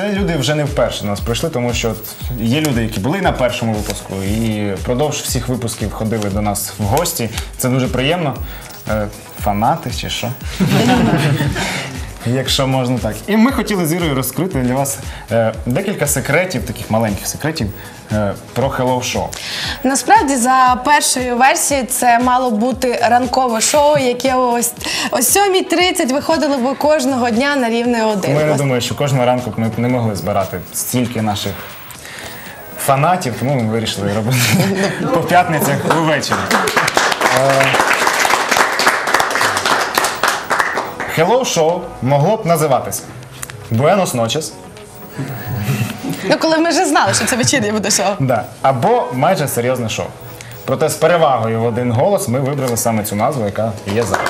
це люди вже не вперше нас прийшли, тому що є люди, які були на першому випуску і впродовж всіх випусків ходили до нас в гості. Це дуже приємно. Е, Фанати чи що? Якщо можна так. І ми хотіли з Ірою розкрити для вас е, декілька секретів, таких маленьких секретів е, про Hello Show. Насправді, за першою версією, це мало бути ранкове шоу, яке ось о 7.30 виходило б кожного дня на рівне один. Я не думаю, що кожного ранку ми б не могли збирати стільки наших фанатів, тому ми вирішили робити по п'ятницях увечері. Е, Hello Show могло б називатися Buenos Noches, Ну, коли ми вже знали, що це вечірнє буде шоу. да, або майже серйозне шоу. Проте з перевагою в один голос ми вибрали саме цю назву, яка є зараз.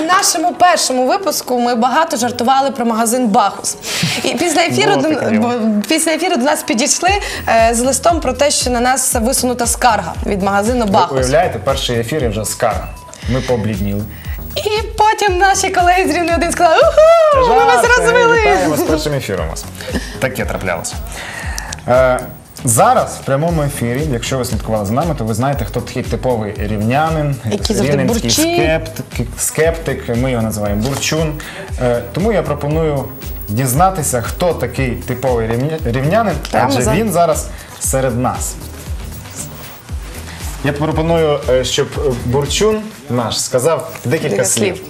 У нашому першому випуску ми багато жартували про магазин Бахус. І після ефіру, Було до, таке діло. бо- після ефіру до нас підійшли е, з листом про те, що на нас висунута скарга від магазину Ви Бахус. уявляєте, перший ефір і вже скара. Ми поблідніли. І потім наші колеги з рівня один сказали: Уху! Ми вас розвели! Вітаємо з першим ефіром вас. Таке траплялося. Е, зараз в прямому ефірі, якщо ви слідкували за нами, то ви знаєте, хто такий типовий рівнянин, Який завжди рівненський бурчить. скептик, скептик, ми його називаємо бурчун. Е, тому я пропоную дізнатися, хто такий типовий рівня- рівнянин, Прямо адже за- він зараз серед нас. Я пропоную, е, щоб е, бурчун наш сказав декілька Декілька слів. слів.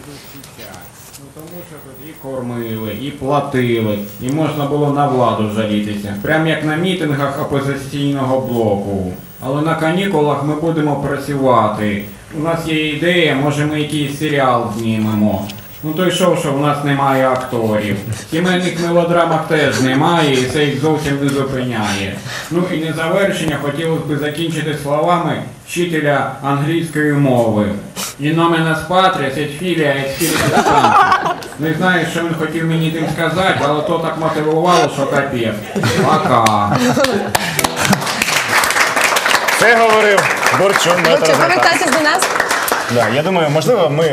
Тому що тут і кормили, і платили, і можна було на владу жалітися. Прям як на мітингах опозиційного блоку. Але на канікулах ми будемо працювати. У нас є ідея, може ми якийсь серіал знімемо. Ну той шоу, що в нас немає акторів. Сімейних мелодрамах теж немає, і це їх зовсім не зупиняє. Ну і на завершення хотілося б закінчити словами вчителя англійської мови. І filia, et spiritus sanctus. Не знаю, що він хотів мені тим сказати, але то так мотивувало, що капець. Пока. Це говорив Борчун. Чи повертайтесь до нас? Да, я думаю, можливо, ми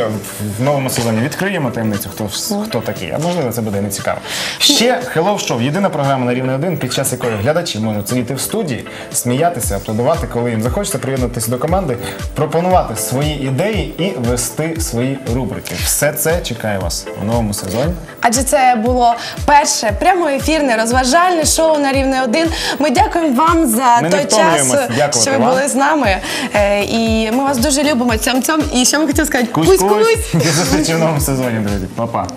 в новому сезоні відкриємо таємницю, хто, хто такий, а можливо, це буде нецікаво. Ще Hello Show – єдина програма на рівні 1, під час якої глядачі можуть сидіти в студії, сміятися, аплодувати, коли їм захочеться приєднатися до команди, пропонувати свої ідеї і вести свої рубрики. Все це чекає вас у новому сезоні. Адже це було перше прямоефірне розважальне шоу на рівне один. Ми дякуємо вам за Ми той час, що ви вам. були з нами. Е, І ми вас дуже любимо. Цьом цьом. І ще ми хотіли сказати? Кусь-кусь. До зустрічі в новому сезоні, друзі. Па-па.